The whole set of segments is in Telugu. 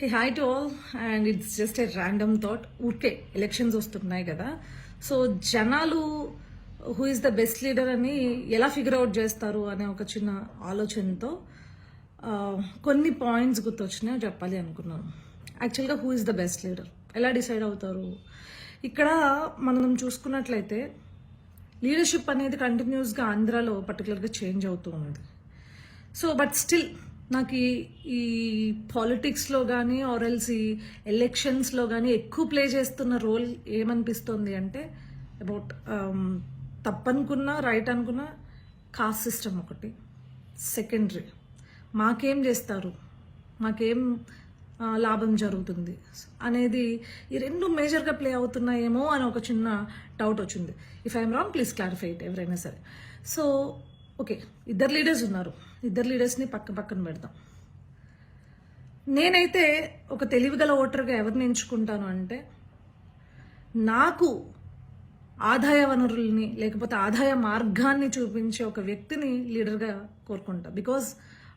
Hey hi to all and it's just a random thought ఊరికే ఎలక్షన్స్ వస్తున్నాయి కదా. సో జనాలు who is the best leader అని ఎలా ఫిగర్ అవుట్ చేస్తారు అనే ఒక చిన్న ఆలోచనతో కొన్ని పాయింట్స్ గుర్తొచ్చినాయో చెప్పాలి అనుకున్నాను. యాక్చువల్గా who is the best leader ఎలా డిసైడ్ అవుతారు? ఇక్కడ మనం చూసుకున్నట్లయితే లీడర్షిప్ అనేది కంటిన్యూస్గా ఆంధ్రాలో పర్టికులర్గా చేంజ్ అవుతూ ఉంది. సో బట్ స్టిల్ నాకు ఈ ఈ పాలిటిక్స్లో కానీ ఆర్ఎల్స్ ఈ ఎలక్షన్స్లో కానీ ఎక్కువ ప్లే చేస్తున్న రోల్ ఏమనిపిస్తుంది అంటే అబౌట్ um, తప్పనుకున్నా రైట్ అనుకున్నా కాస్ట్ సిస్టమ్ ఒకటి. సెకండరీ మాకేం చేస్తారు? మాకేం లాభం జరుగుతుంది? అనేది ఈ రెండు మేజర్గా ప్లే అవుతున్నాయేమో అని ఒక చిన్న డౌట్ వచ్చింది. If I'm wrong please clarify it ఎవరైనా సరే. సో ఓకే ఇద్దరు లీడర్స్ ఉన్నారు. ఇద్దరు లీడర్స్ని పక్క పక్కన పెడదాం నేనైతే ఒక తెలివిగల ఓటర్గా ఎవరిని ఎంచుకుంటాను అంటే నాకు ఆదాయ వనరుల్ని లేకపోతే ఆదాయ మార్గాన్ని చూపించే ఒక వ్యక్తిని లీడర్గా కోరుకుంటా. Because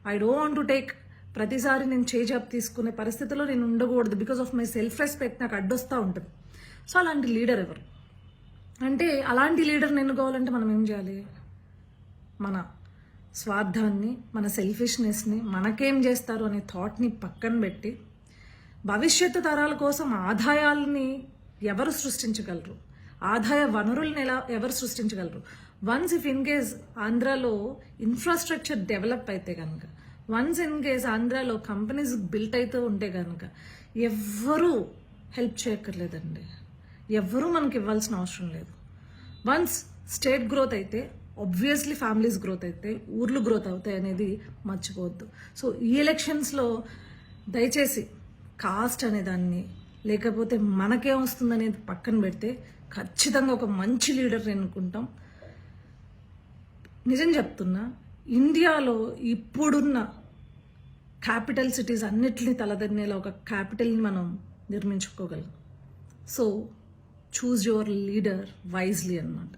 I don't want to take ప్రతిసారి నేను చేజాబ్ తీసుకునే పరిస్థితిలో నేను ఉండకూడదు. Because of my self respect నాకు అడ్డొస్తూ ఉంటుంది. సో అలాంటి లీడర్ ఎవరు? అంటే అలాంటి లీడర్ని ఎన్నుకోవాలంటే మనం ఏం చేయాలి? మన స్వార్థాన్ని మన సెల్ఫిష్నెస్ని మనకేం చేస్తారు అనే థాట్ని పక్కన పెట్టి భవిష్యత్తు తరాల కోసం ఆదాయాల్ని ఎవరు సృష్టించగలరు? ఆదాయ వనరుల్ని ఎలా ఎవరు సృష్టించగలరు? వన్స్ ఇఫ్ ఇన్ కేస్ ఆంధ్రాలో ఇన్ఫ్రాస్ట్రక్చర్ డెవలప్ అయితే కనుక వన్స్ ఇన్ కేస్ ఆంధ్రాలో కంపెనీస్ బిల్ట్ అయితే ఉంటే కనుక ఎవ్వరూ హెల్ప్ చేయక్కర్లేదండి. ఎవ్వరూ మనకి ఇవ్వాల్సిన అవసరం లేదు. వన్స్ స్టేట్ గ్రోత్ అయితే ఆబ్వియస్లీ ఫ్యామిలీస్ గ్రోత్ అయితే ఊర్లు గ్రోత్ అవుతాయి అనేది మర్చిపోవద్దు. సో ఈ ఎలక్షన్స్లో దయచేసి కాస్ట్ అనే దాన్ని లేకపోతే మనకేం వస్తుంది అనేది పక్కన పెడితే ఖచ్చితంగా ఒక మంచి లీడర్ ఎన్నుకుంటాం. నిజం చెప్తున్నా ఇండియాలో ఇప్పుడున్న క్యాపిటల్ సిటీస్ అన్నిటిని తలదన్నేలా ఒక క్యాపిటల్ని మనం నిర్మించుకోగలం. So choose your leader wisely అన్నమాట.